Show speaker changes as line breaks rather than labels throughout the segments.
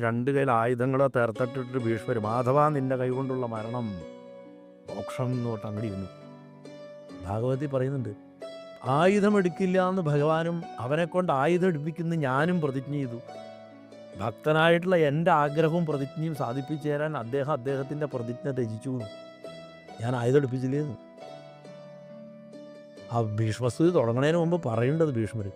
രണ്ട് കയ്യിൽ ആയുധങ്ങളോ തേർത്തിട്ടിട്ട് ഭീഷ്മർ മാധവ നിന്റെ കൈകൊണ്ടുള്ള മരണം. മോക്ഷം എന്ന് തൊട്ട് അങ്ങടി ഇരുന്നു. ഭാഗവതി പറയുന്നുണ്ട് ആയുധം എടുക്കില്ല എന്ന് ഭഗവാനും അവനെ കൊണ്ട് ആയുധം എടുപ്പിക്കുന്ന ഞാനും പ്രതിജ്ഞ ചെയ്തു. ഭക്തനായിട്ടുള്ള എന്റെ ആഗ്രഹവും പ്രതിജ്ഞയും സാധിപ്പിച്ചു തരാൻ അദ്ദേഹം അദ്ദേഹത്തിന്റെ പ്രതിജ്ഞ ത്യജിച്ചു ഞാൻ ആയുധം എടുപ്പിച്ചില്ലേന്ന് ആ ഭീഷ്മസ്തുതി തുടങ്ങണേന് മുമ്പ് പറയേണ്ടത് ഭീഷ്മർ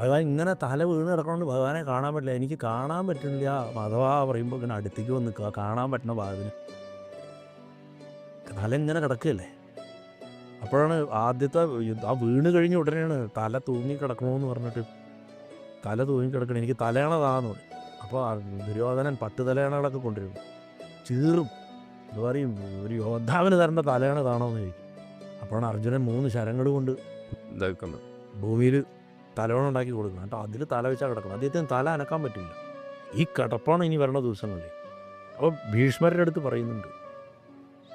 ഭഗവാൻ ഇങ്ങനെ തല വീണ് കിടക്കണമെന്ന് ഭഗവാനെ കാണാൻ പറ്റില്ല. എനിക്ക് കാണാൻ പറ്റുന്നില്ല. അഥവാ പറയുമ്പോൾ ഇങ്ങനെ അടുത്തേക്ക് വന്ന് നിൽക്കുക. കാണാൻ പറ്റണ ഭാഗത്തിന്. തല ഇങ്ങനെ കിടക്കുകയല്ലേ? അപ്പോഴാണ് ആദ്യത്തെ ആ വീണ് കഴിഞ്ഞ ഉടനെയാണ് തല തൂങ്ങി കിടക്കണമെന്ന് പറഞ്ഞിട്ട് തല തൂങ്ങി കിടക്കണം. എനിക്ക് തലയണതാന്ന് പറയും അപ്പോൾ ദുര്യോധനൻ പത്ത് തലയണകളൊക്കെ കൊണ്ടുവരും. ചീറും. എന്ന് പറയും ഒരു യോദ്ധാവിന് തരേണ്ട തലയണ എന്ന് ചോദിക്കും. അപ്പോഴാണ് അർജുനൻ മൂന്ന് ശരങ്ങൾ കൊണ്ട് ഭൂമിയിൽ തലവണ ഉണ്ടാക്കി കൊടുക്കണം കേട്ടോ. അതിൽ തല വെച്ചാൽ കിടക്കണം. അദ്ദേഹത്തിന് തല അനക്കാൻ പറ്റില്ല. ഈ കിടപ്പാണ് ഇനി വരണ ദിവസങ്ങളിൽ അപ്പോൾ ഭീഷ്മരുടെ അടുത്ത് പറയുന്നുണ്ട്.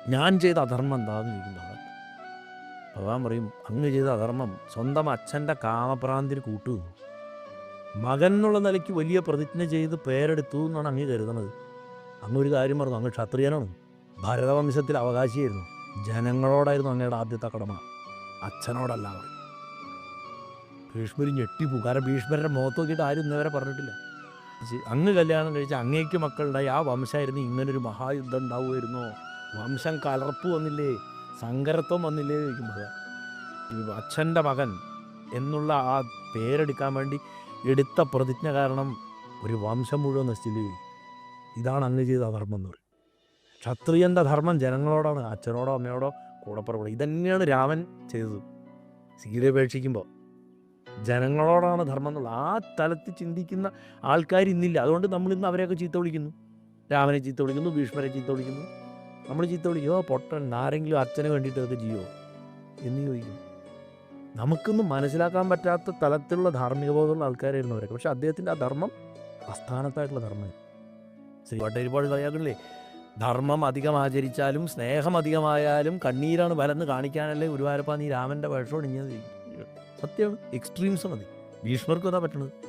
ഞാൻ ചെയ്ത അധർമ്മം എന്താണെന്ന് ചോദിക്കുന്നതാണ് ഭഗവാൻ പറയും അങ്ങ് ചെയ്ത അധർമ്മം സ്വന്തം അച്ഛന്റെ കാമപ്രാന്തിന് കൂട്ടു. മകൻ എന്നുള്ള നിലയ്ക്ക് വലിയ പ്രതിജ്ഞ ചെയ്ത് പേരെടുത്തു എന്നാണ് അങ്ങ് കരുതുന്നത് അങ്ങ് ഒരു കാര്യം പറഞ്ഞു അങ്ങ് ക്ഷത്രിയനാണ്. ഭരതവംശത്തിൽ അവകാശിയായിരുന്നു. ജനങ്ങളോടായിരുന്നു അങ്ങയുടെ ആദ്യത്തെ കടമ. അച്ഛനോടല്ല അവർ. ഭീഷ്മർ ഞെട്ടിപ്പോ കാരണം ഭീഷ്മരുടെ മുഖത്ത് നോക്കിയിട്ട് ആരും ഇന്നവരെ പറഞ്ഞിട്ടില്ല. അങ്ങ് കല്യാണം കഴിച്ച അങ്ങേക്ക് മക്കളുണ്ടായി ആ വംശമായിരുന്നു ഇങ്ങനൊരു മഹായുദ്ധം ഉണ്ടാവുമായിരുന്നോ? വംശം കലർപ്പ് വന്നില്ലേ? സങ്കരത്വം വന്നില്ലേ? ചോദിക്കുമ്പോൾ അച്ഛന്റെ മകൻ എന്നുള്ള ആ പേരെടുക്കാൻ വേണ്ടി എടുത്ത പ്രതിജ്ഞ കാരണം ഒരു വംശം മുഴുവൻ നശിച്ചു ഇതാണ് അങ്ങ് ചെയ്ത ധർമ്മം എന്ന് പറയും. ക്ഷത്രിയന്റെ ധർമ്മം ജനങ്ങളോടാണ് അച്ഛനോടോ അമ്മയോടോ കൂടെപ്പുറപ്പെടും ഇതന്നെയാണ് രാമൻ ചെയ്തത്. സീതയെ ഉപേക്ഷിക്കുമ്പോൾ ജനങ്ങളോടാണ് ധർമ്മം എന്നുള്ളത്. ആ തലത്തിൽ ചിന്തിക്കുന്ന ആൾക്കാർ ഇന്നില്ല. അതുകൊണ്ട് നമ്മൾ ഇന്ന് അവരെയൊക്കെ ചീത്ത വിളിക്കുന്നു. രാമനെ ചീത്ത വിളിക്കുന്നു ഭീഷ്മരെ ചീത്ത വിളിക്കുന്നു. നമ്മൾ ചീത്ത വിളിക്കുമോ പൊട്ടൻ ആരെങ്കിലും അച്ഛനെ വേണ്ടിയിട്ട് അത് ചെയ്യുമോ എന്ന് ചോദിക്കും. നമുക്കൊന്നും മനസ്സിലാക്കാൻ പറ്റാത്ത തലത്തിലുള്ള ധാർമ്മിക ബോധമുള്ള ആൾക്കാരായിരുന്നു അവരൊക്കെ. പക്ഷേ അദ്ദേഹത്തിന്റെ ആ ധർമ്മം അസ്ഥാനത്തായിട്ടുള്ള ധർമ്മം. ശ്രീ വട്ടരിപ്പാട് കളിയാക്കണില്ലേ? ധർമ്മം അധികം ആചരിച്ചാലും സ്നേഹം അധികമായാലും കണ്ണീരാണ് വലന്ന് കാണിക്കാനല്ലേ ഗുരുവായൂരപ്പ നീ രാമന്റെ വേഷം ഇഞ്ഞത് സത്യമാണ് എക്സ്ട്രീംസ് മതി. ഭീഷ്മർക്കും അതാ പറ്റണത്.